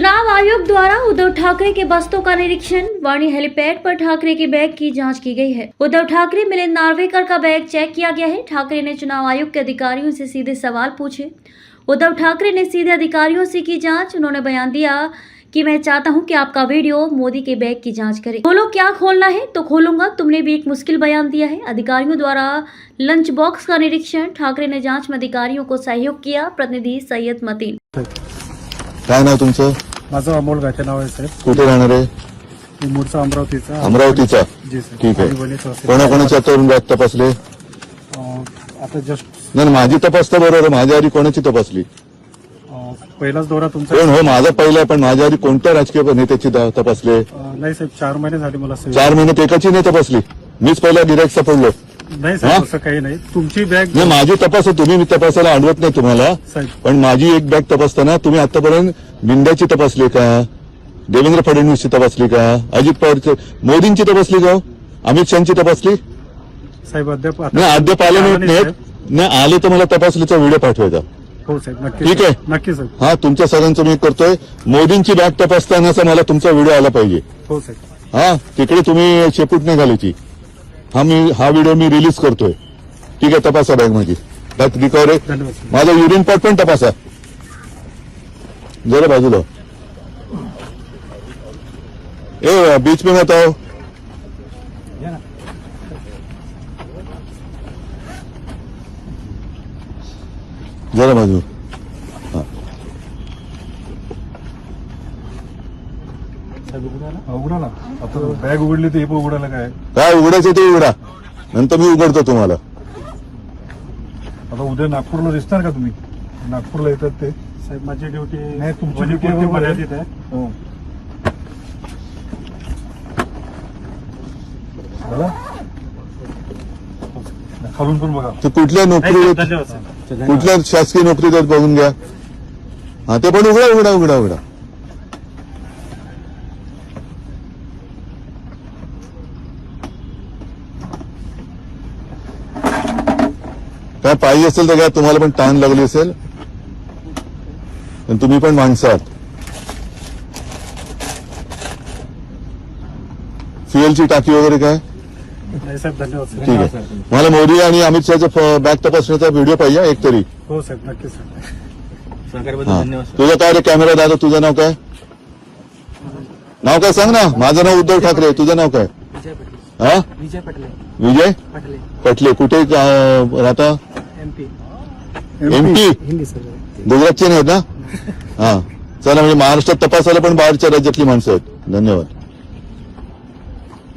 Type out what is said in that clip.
चुनाव आयोग द्वारा उद्धव ठाकरे के बस्तों का निरीक्षण, वाणी हेलीपैड पर ठाकरे के बैग की जाँच की गई है। उद्धव ठाकरे, मिलिंद नार्वेकर का बैग चेक किया गया है। ठाकरे ने चुनाव आयोग के अधिकारियों से सीधे सवाल पूछे। उद्धव ठाकरे ने सीधे अधिकारियों से की जाँच। उन्होंने बयान दिया कि मैं चाहता हूँ कि आपका वीडियो मोदी के बैग की जाँच करे। बोलो, क्या खोलना है? तो खोलूँगा। तुमने भी एक मुश्किल बयान दिया है। अधिकारियों द्वारा लंच बॉक्स का निरीक्षण। ठाकरे ने जाँच में अधिकारियों को सहयोग किया। प्रतिनिधि सैयद मतीन। काय नाव माझं अमोल गाठे नाव आहे साहेब. कुठे राहणार आहे? मी मूळचा अमरावतीचा. अमरावतीचा? जी साहेब. ठीक आहे. असेल. कोणाकोणाच्या तरुण बॅग तपासले? अं, आता जस्ट नाही नाही, माझी तपासता बरोबर आहे. माझ्या आधी कोणाची तपासली? अं, पहिलाच दौरा तुमचा. कोण? हो माझा पहिला आहे, पण माझ्या आधी कोणत्या राजकीय नेत्याची दा- तपासले? अं, नाही साहेब चार महिने झाले मला सेवा. चार महिन्यात एकाची नाही तपासली. मीच पहिला गिरायक सापडलो. नाही हा? असं काही नाही. तुमची बॅग नाही माझी तपास आहे, तुम्ही मी तपासायला आणवत नाही तुम्हाला. साहेब. पण माझी एक बॅग तपासताना तुम्ही आतापर्यंत बिंद्याची तपासली का? देवेंद्र फडणवीसची तपासली का? अजित पवारची मोदींची तपासली का हो? अमित शहाची तपासली? साहेब अद्याप नाही अद्याप आले नाहीत. नाही, नाही आले तर मला तपासलीचा व्हिडिओ पाठवायचा. हो साहेब नक्की ठीक आहे. नक्की साहेब. हा तुमच्या सगळ्यांचं मी करतोय. मोदींची बॅग तपासतानाचा मला तुमचा व्हिडिओ आला पाहिजे. हो साहेब. हा तिकडे तुम्ही शेपूट नाही घालायची. हा मी हा व्हिडिओ मी रिलीज करतोय. ठीक आहे तपासा बॅग माझी बॅग रिकवर धन्यवाद. माझा युरिन पॉट पण तपासा. जरा बाजूला ए बीच में मत आओ जरा बाजू उघडा ना आता बॅग उघडली तर हे पण उघडायला काय काय उघडायचं ते उघडा. नंतर मी उघडतो तुम्हाला. आता उद्या नागपूरला दिसणार का तुम्ही? नागपूरला येतात ते. साहेब माझी ड्युटी नाही, तुमची बरोबर आहे. मर्यादित आहे? हो. झालं? खालून पण बघा. ते कुठल्या नाही, नोकरी साहेब, धन्यवाद साहेब. कुठल्या शासकीय नोकरी देत बघून घ्या. हा ते पण उघडा उघडा उघडा उघडा. काय पाहिजे असेल तर घ्या तुम्हाला पण ताण लागली असेल. तुम्ही पण माणसं आहात फ्युएलची टाकी वगैरे काय? ठीक आहे. मला मोदी आणि अमित शहाचा बॅग तपासण्याचा व्हिडिओ पाहिजे एक तरी. हो साहेब नक्की साहेब हा. तुझं काय रे कॅमेरा दादा तुझं नाव काय? नाव काय सांग ना. माझं नाव उद्धव ठाकरे तुझं नाव काय? विजय पटले. हा? विजय पटले. विजय? पटले. पटले. कुठे अं, राहता? MP Hindi sir. गुजरातचे नाहीत ना? हा. चला म्हणजे महाराष्ट्रात तपासायला पण बाहेरच्या राज्यातली माणसं आहेत. धन्यवाद.